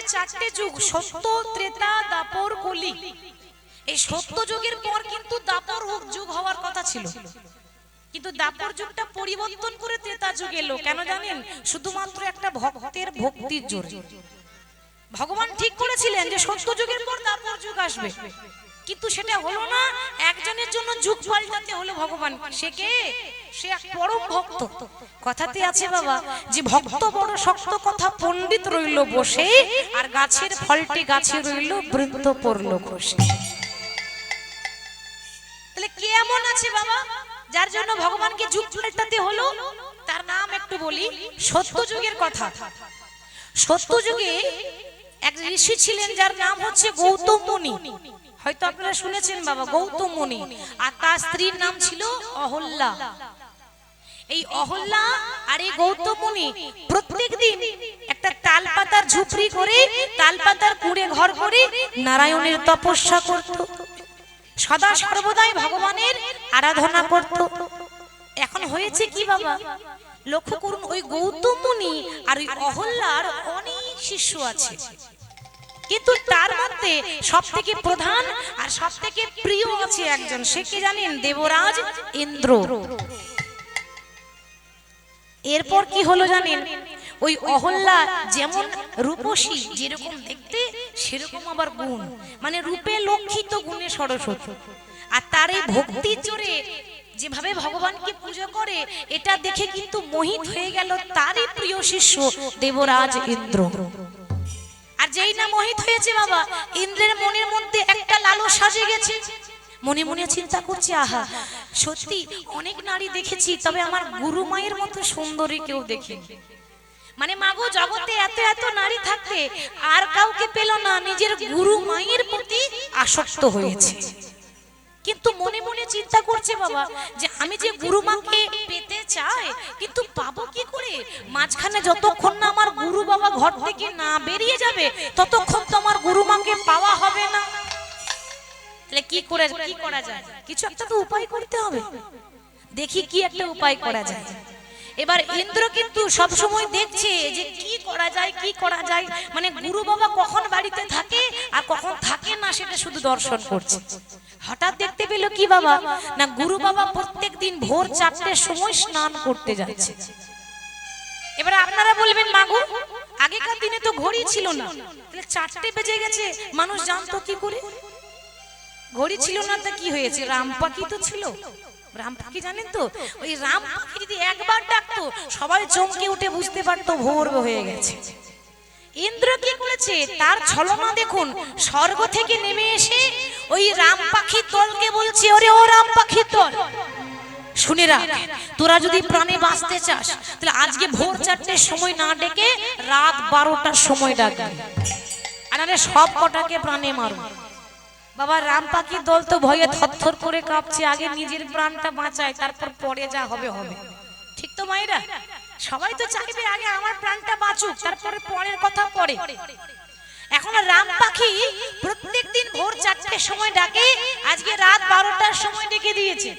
হচ্ছে চারটে যুগ, সত্য, ত্রেতা, দাপর, কলি। এই সত্য যুগের পর কিন্তু দাপর যুগ হওয়ার কথা ছিল। কিন্তু দাপর যুগটা পরিবর্তন করে ত্রেতা যুগ এলো। কেন জানেন? শুধুমাত্র একটা ভক্তের ভক্তির জোর। ভগবান ঠিক করেছিলেন যে সত্য যুগের পর দাপর যুগ আসবে। কিন্তু সেটা হলো না একজনের জন্য যুগ পাল্টাতে হলো ভগবান। সে কে? সে এক পরম ভক্ত। কথাতে আছে বাবা, যে ভক্ত বড় শক্ত কথা পণ্ডিত রইল বসে, আর গাছের ফলটি গাছে রইল বৃন্দ পড়ল বসে। তাহলে কে এমন আছে বাবা, যার জন্য ভগবানকে যুগ পাল্টাতে হলো? তার নাম একটু বলি সত্য যুগের কথা। সত্য যুগে এক ঋষি ছিলেন যার নাম হচ্ছে গৌতম মুনি। হয়তো আপনারা শুনেছেন বাবা গৌতম মুনি আর তার স্ত্রীর নাম ছিল অহল্যা এই অহল্যা আর এই গৌতম মুনি প্রত্যেক দিন একটা তাল পাতার ঝুপড়ি করে তাল পাতার কুড়ে ঘর করে নারায়ণের তপস্যা করত। সদা সর্বদাই ভগবানের আরাধনা করত। এখন হয়েছে কি বাবা? লক্ষ্য করুন, ওই গৌতম মুনি আর ওই অহল্যার অনেক শিষ্য আছে। কিন্তু তার মধ্যে সব থেকে প্রধান আর সব থেকে প্রিয় আছে একজন। সে কি জানেন? দেবরাজ ইন্দ্র। এরপর কি হলো জানেন? ওই অহল্যা যেমন রূপসী, যেরকম দেখতে, সেরকম আবার গুণ। মানে রূপে লক্ষিত গুণে সরস্বতী আর তার এই ভক্তির জোরে যেভাবে ভগবানকে পুজো করে, এটা দেখে কিন্তু মোহিত হয়ে গেল তারই প্রিয় শিষ্য দেবরাজ ইন্দ্র। আর যেই না মোহিত হয়েছে বাবা, ইন্দ্রের মনের মধ্যে একটা লালো সাজে গেছে। মনে মনে চিন্তা করছি, আহা, সত্যি অনেক নারী দেখেছি, তবে আমার গুরু মায়ের মতো সুন্দরী কেউ দেখিনি মানে মাগো জগতে এত এত নারী থাকতে আর কাউকে পেল না, নিজের গুরু মায়ের প্রতি আসক্ত হয়েছে। কিন্তু মনে মনে চিন্তা করছে বাবা, যে আমি যে গুরু মাকে পেতে চাই কিন্তু পাবো কি করে? মাঝখানে যতক্ষণ না আমার গুরু বাবা ঘর থেকে না বেরিয়ে যাবে, ততক্ষণ তো আমার গুরু মাকে পাওয়া হবে না। তাহলে কি করে, কি করা যায়? কিছু একটা তো উপায় করতে হবে। দেখি কি একটা উপায় করা যায়। এবার ইন্দ্র কিন্তু সব সময় দেখছে যে কি করা যায়, কি করা যায়। মানে গুরু বাবা কখন বাড়িতে থাকে আর কখন থাকে না, সেটা শুধু দর্শন করছে। হঠাৎ দেখতে পেল কি বাবা? না, গুরু বাবা প্রত্যেক দিন ভোর চারটের সময় স্নান করতে যাচ্ছে। এবার আপনারা বলবেন মাগু আগেকার দিনে তো ঘড়ি ছিল না। তাহলে চারটে বেজে গেছে, মানুষ জানতো কি করে? ঘড়ি ছিল না তা কি হয়েছে? রাম পাখি তো ছিল। রাম পাখি জানেন তো? ওই রাম পাখি যদি একবার ডাকতো, সবাই চমকে উঠে বুঝতে পারতো ভোর হয়ে গেছে। ইন্দ্র কি করেছে? তার ছলনা দেখুন। স্বর্গ থেকে নেমে এসে ওই রাম পাখি দলকে বলছে, ওরে ও রাম পাখি দল শুনে রাখ, তোরা যদি প্রাণে বাঁচতে চাস, তাহলে আজকে ভোর চারটের সময় না ডেকে রাত বারোটার সময় ডাকবি আর সব কটাকে প্রাণে মারো। বাবা, রাম পাখির দল তো ভয়ে থরথর করে কাঁপছে, আগে নিজের প্রাণটা বাঁচায়, তারপর পরে যা হবে হবে। ঠিক তো মায়েরা? সবাই তো চাইবে আগে আমার প্রাণটা বাঁচুক, তারপরে পরের কথা পরে। এখন রাম পাখি প্রত্যেকদিন ভোর চারটের সময় ডাকে, আজকে রাত বারোটার সময় ডেকে দিয়েছে।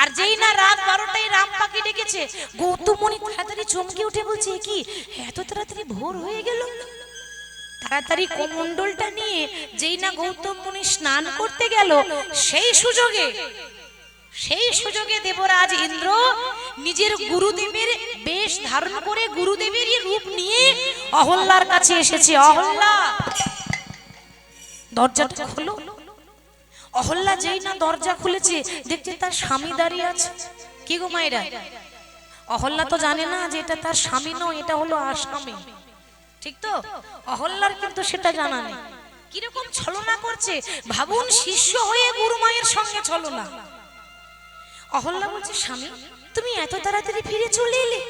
আর যেই না রাত বারোটায় রাম পাখি ডেকেছে, গৌতমণি তাড়াতাড়ি চমকে উঠে বলছে কি, এত তাড়াতাড়ি ভোর হয়ে গেল? তাড়াতাড়ি কমণ্ডলটা নিয়ে যেই না গৌতম মুনি স্নান করতে গেল, সেই সুযোগে সেই সুযোগে দেবরাজ ইন্দ্র নিজের গুরুদেবের বেশ ধারণ করে গুরুদেবেরই রূপ নিয়ে অহল্যার কাছে এসেছে। অহল্যা দরজাটা খোলো। অহল্যা যেই না দরজা খুলেছে, দেখছে তার স্বামী দাঁড়িয়ে আছে। কি গো মায়েরা? অহল্যা তো জানে না যে এটা তার স্বামী নয়, এটা হলো আসামি। ঠিক তো? অহল্যার কিন্তু সেটা জানা নেই। কীরকম ছলনা করছে? ভাবুন, শিষ্য হয়ে গুরু মায়ের সঙ্গে ছলনা। অহল্যা বলছে, স্বামী, তুমি এত তাড়াতাড়ি ফিরে চলে এলে?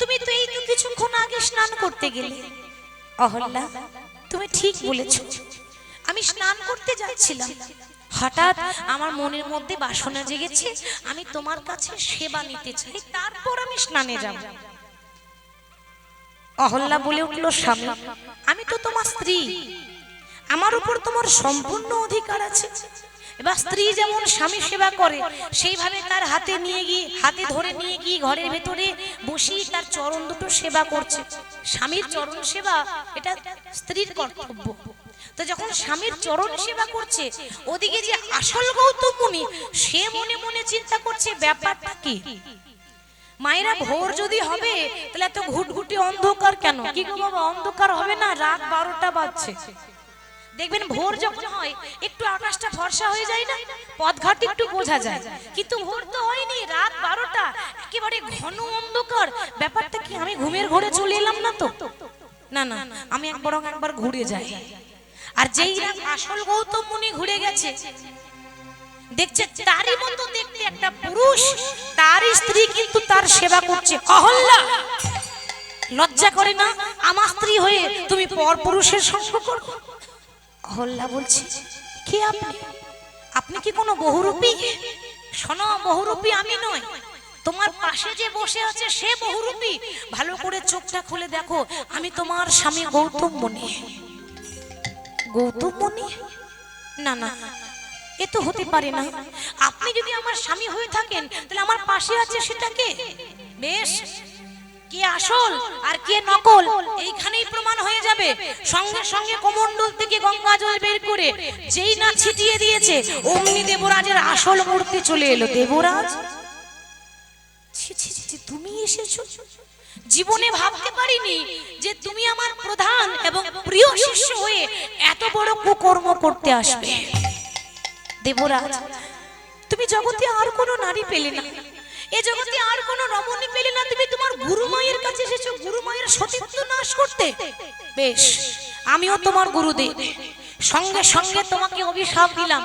তুমি তো এই তো কিছুক্ষণ আগে স্নান করতে গেলে। অহল্যা, তুমি ঠিক বলেছ। আমি স্নান করতে যাচ্ছিলাম। হঠাৎ আমার মনের মধ্যে বাসনা জেগেছে, আমি তোমার কাছে সেবা নিতে চাই, তারপর আমি স্নানে যাব। অহল্যা বলে উঠল, স্বামী, আমি তো তোমার স্ত্রী। আমার উপর তোমার সম্পূর্ণ অধিকার আছে। এবার স্ত্রী যেমন স্বামী সেবা করে, সেইভাবে তার হাতে নিয়ে গিয়ে, হাতে ধরে নিয়ে গিয়ে ঘরের ভেতরে বসিয়ে তার চরণ দুটো সেবা করছে। স্বামীর চরণ সেবা, এটা স্ত্রীর কর্তব্য। তো যখন স্বামীর চরণ সেবা করছে, ওদিকে যে আসল গৌতম মুনি সে মনে মনে চিন্তা করছে, ব্যাপারটা কি? মায়েরা ভোর যদি হবে, তাহলে এত ঘুটঘুটি অন্ধকার কেন? কি বাবা, অন্ধকার হবে না? রাত বারোটা বাজছে। দেখবেন ভোর যখন হয়, একটু আকাশটা ফর্সা হয়ে যায় না? পথঘাট একটু বোঝা যায়। কিন্তু ভোর তো হয়নি, রাত বারোটা। একেবারে ঘন অন্ধকার। ব্যাপারটা কি আমি ঘুমের ঘরে চলে এলাম না তো? না না, আমি বরং একবার ঘুরে যাই। আর যেই রাত আসল গৌতম মুনি ঘুরে গেছে, দেখছে তারই মতো দেখতে একটা পুরুষ তার স্ত্রী কিন্তু তার সেবা করছে। অহল্যা! লজ্জা করে না? আমার স্ত্রী হয়ে তুমি পর পুরুষের সঙ্গ করো। অহল্যা বলছে, কে আপনি? আপনি কি কোনো বহুরূপী? শোনো, বহুরূপী আমি নই। তোমার পাশে যে বসে আছে সে বহুরূপী। ভালো করে চোখটা খুলে দেখো, আমি তোমার স্বামী গৌতম মনি। গৌতম মনি? না না, এ তো হতে পারে না। আপনি যদি আমার স্বামী হয়ে থাকেন, তাহলে আমার পাশে আছে সেটাকে বেশ কে আসল আর কে নকল, এইখানেই প্রমাণ হয়ে যাবে। সঙ্গে সঙ্গে কমণ্ডল থেকে গঙ্গা জল বের করে যেই না ছিটিয়ে দিয়েছে অমনি দেবরাজের আসল মূর্তি চলে এলো। দেবরাজ? তুমি এসেছ? জীবনে ভাবতে পারিনি যে তুমি আমার প্রধান এবং প্রিয় শিষ্য হয়ে এত বড় কুকর্ম করতে আসবে। দেবরাজ, তুমি জগতে আর কোনো নারী পেলে না। এ জগতে আর কোনো রমণী পেলে না তুমি তোমার গুরু মায়ের কাছে এসেছ, গুরু মায়ের সতীত্ব নাশ করতে। বেশ, আমিও তোমার গুরুদেব। সঙ্গে সঙ্গে তোমাকে অভিশাপ দিলাম।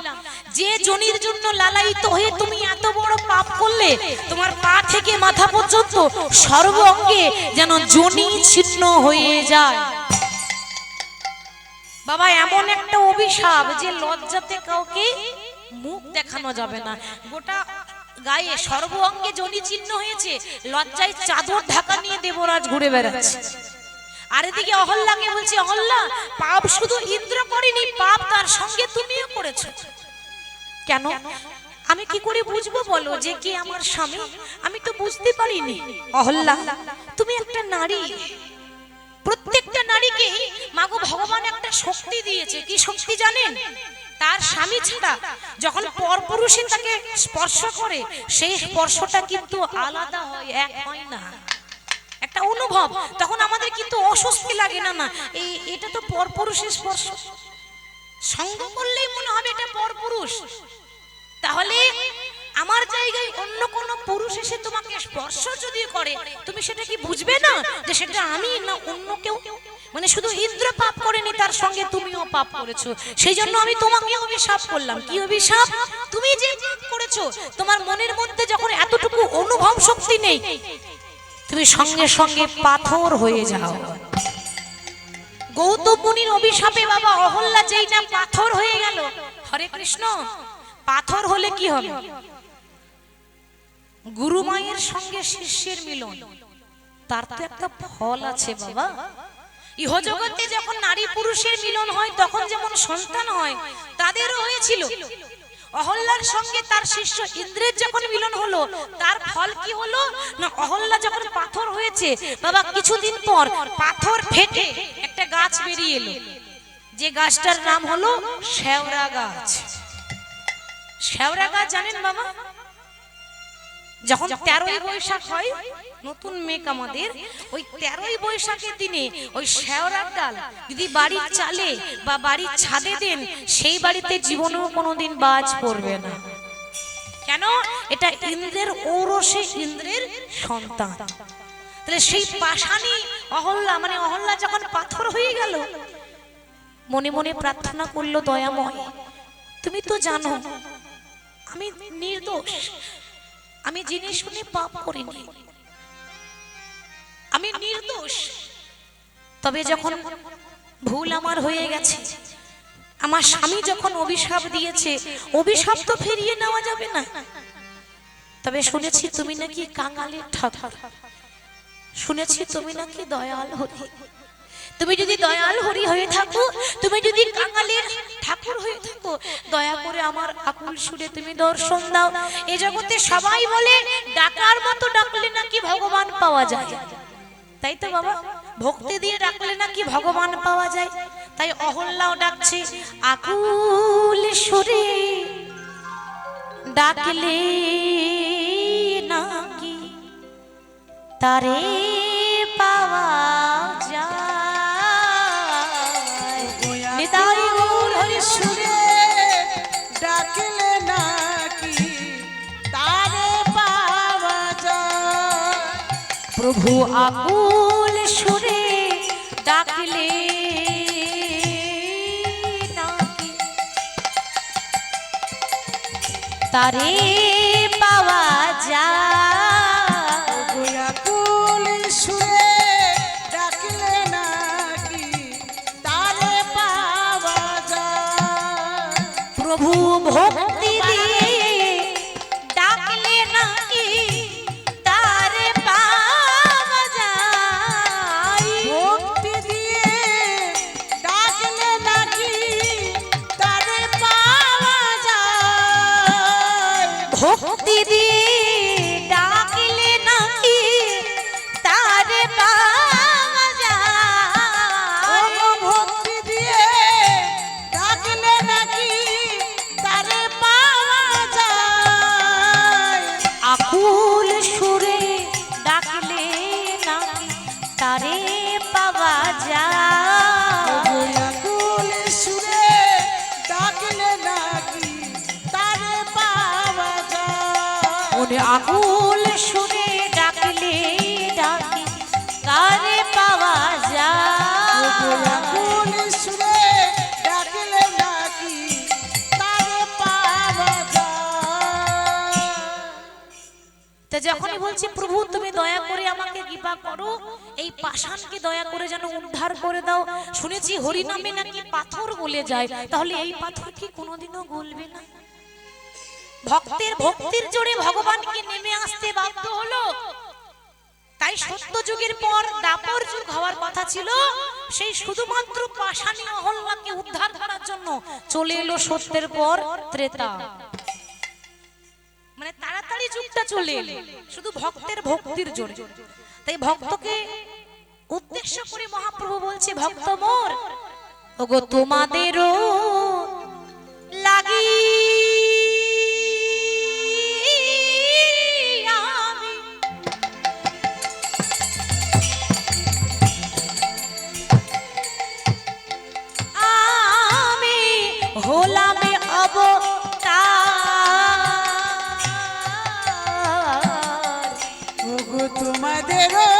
যে জনির জন্য লালায়িত হয়ে তুমি এত বড় পাপ করলে, তোমার পা থেকে মাথা পর্যন্ত সর্ব অঙ্গে যেন জনি ছিন্ন হয়ে যায়। বাবা, এমন একটা অভিশাপ যে লজ্জাতে কাউকে মুখ দেখানো যাবে না। গোটা গায়ে সর্ব অঙ্গে জনি চিহ্ন হয়েছে, লজ্জায় চাদর ঢাকা নিয়ে দেবরাজ ঘুরে বেড়াচ্ছে। আর এদিকে অহল্লাকে বলছে অহল্লা পাপ শুধু ইন্দ্র করেনি, পাপ তার সঙ্গে তুমিও করেছ। কেন? আমি কি করে বুঝব বলো যে কে আমার স্বামী? আমি তো বুঝতে পারিনি। অহল্লা তুমি একটা নারী। প্রত্যেকটা নারীকে মাগো ভগবান একটা শক্তি দিয়েছে। কি শক্তি জানেন? তার স্বামী ছাড়া যখন পরপুরুষে তাকে স্পর্শ করে, সেই স্পর্শটা কিন্তু আলাদা হয়, এক হয় না। একটা অনুভব। তখন আমাদের কিন্তু অস্বস্তি লাগে, না না, এই, এটা তো পরপুরুষের স্পর্শ। সঙ্গ করলেই মনে হবে এটা পরপুরুষ। তাহলে আমার জায়গায় অন্য কোন পুরুষ এসে তোমাকে স্পর্শ যদি করে, তুমি সেটা কি বুঝবে না যে সেটা আমি না অন্য কেউ? মানে শুধু ইন্দ্র পাপ করেনি, তার সঙ্গে তুমিও পাপ করেছ। সেই জন্য আমি তোমাকে অভিশাপ করলাম। কি অভিশাপ? তুমি যে পাপ করেছ, তোমার মনের মধ্যে যখন এতটুকু অনুভব শক্তি নেই, তুমি সঙ্গে সঙ্গে পাথর হয়ে যাও। গৌতম মুনির অভিশাপে বাবা অহল্যা যেই না পাথর হয়ে গেল, হরে কৃষ্ণ, পাথর হলে কি হবে? গুরু মায়ের সঙ্গে শিষ্যের মিলন, তার তো একটা ফল আছে বাবা। ইহজগতে যখন নারী পুরুষের মিলন হয়, তখন যেমন সন্তান হয়, তাদেরও হয়েছিল। অহল্যার সঙ্গে তার শিষ্য ইন্দ্রের যখন মিলন হলো, তার ফল কি হলো? না, অহল্যা যখন পাথর হয়েছে, বাবা, কিছুদিন পর পাথর ফেটে একটা গাছ বেরিয়ে এলো। যে গাছটার নাম হলো শেওড়া গাছ। শেওড়া গাছ জানেন বাবা? যখন তেরোই বৈশাখ হয় নতুন মেঘ আমাদের। ওই তেরোই বৈশাখের দিনে ওই শেওড়ার ডাল যদি বাড়ির চালে বা বাড়ির ছাদে দেন, সেই বাড়িতে জীবনেও কোনোদিন বাজ পড়বে না। কেন? এটা ইন্দ্রের ঔরসে ইন্দ্রের সন্তান। তাহলে সেই পাশানি অহল্লা মানে অহল্লা যখন পাথর হয়ে গেল, মনে মনে প্রার্থনা করল, দয়াময়, তুমি তো জানো, আমি নির্দোষ। আমি জিনিস শুনে পাপ করিনি। আমি নির্দোষ। তবে যখন ভুল আমার হয়ে গেছে, আমার স্বামী যখন অভিশাপ দিয়েছে, অভিশাপ তো ফিরিয়ে নেওয়া যাবে না। তবে শুনেছি তুমি নাকি কাঙালের ঠাকুর শুনেছি তুমি নাকি দয়াল হরি। তুমি যদি দয়াল হরি হয়ে থাকো, তুমি যদি কাঙালির ঠাকুর হয়ে থাকো, দয়া করে আমার আকুল সুরে তুমি দর্শন দাও। এ জগতে সবাই বলে, ডাকার মতো ডাকলে নাকি ভগবান পাওয়া যায়। তাই তো বাবা, ভক্তি দিয়ে ডাকলে নাকি ভগবান পাওয়া যায়। তাই অহল্লাও ডাকছে, আকুল সুরে ডাকলে নাকি তারে পাওয়া প্রভু আকুল সুরে ডাকলে নাকি তারে পাওয়া যায়। গোয়াকুল সুরে ডাকলে নাকি তারে পাওয়া যায়। প্রভু ভক্তি তা যখনই বলছি, প্রভু, তুমি দয়া করে আমাকে কৃপা করো, এই পাষাণকে দয়া করে যেন উদ্ধার করে দাও। শুনেছি হরি নামে নাকি পাথর গলে যায়। তাহলে এই পাথর কি কোনোদিনও গলবে না? ভক্তের ভক্তির জোরে ভগবানকে নেমে আসতে বাধ্য হলো। তাই সত্য যুগের পর দাপর যুগ হওয়ার কথা ছিল। সেই শুধুমাত্র পাষাণী অহল্লাকে উদ্ধার করার জন্য চলে এলো সত্যের পর ত্রেতা। মানে তাড়াতাড়ি যুগটা চলে এলো। শুধু ভক্তের ভক্তির জোরে। তাই ভক্তকে উদ্দেশ্য করে মহাপ্রভু বলছে, ভক্ত মোর, ওগো তোমাদেরও তোমাদেরও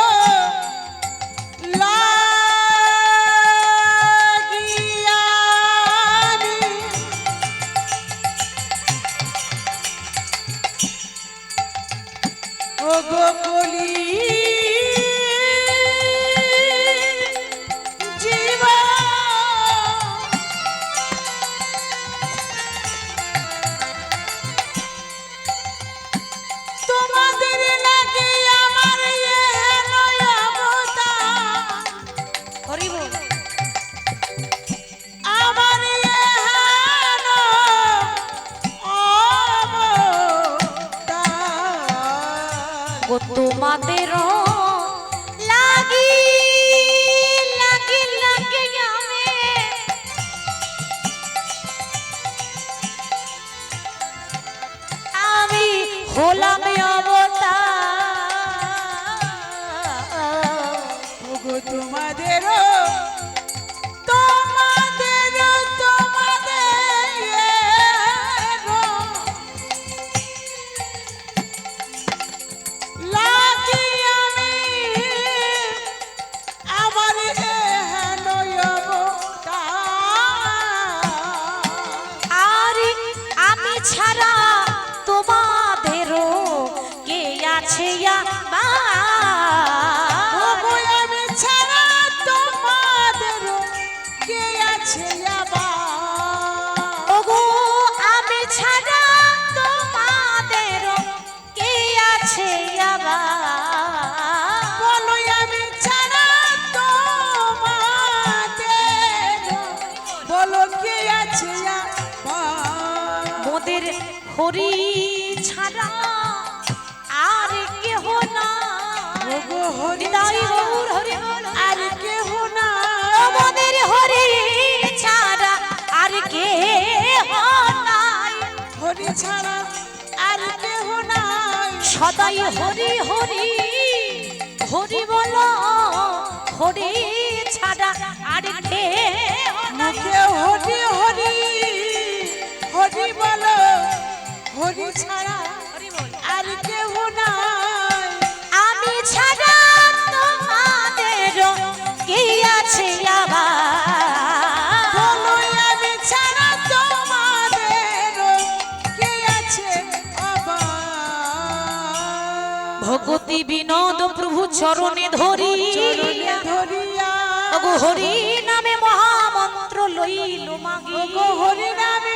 আছে আমার হরি গৌর হরি। আর কেহ না হরি ছাড়া আর কে নাই। হরি ছাড়া আর কেহ নাই। সদাই হরি হরি হরি বল হরি ছাড়া আর কে নাই। মুখে হরি হরি হরি বলো হরি ছাড়া ভগতি বিনোদ প্রভু চরণে ধরি। হরি নামে মহামন্ত্র লইল মাগি। হরি নামে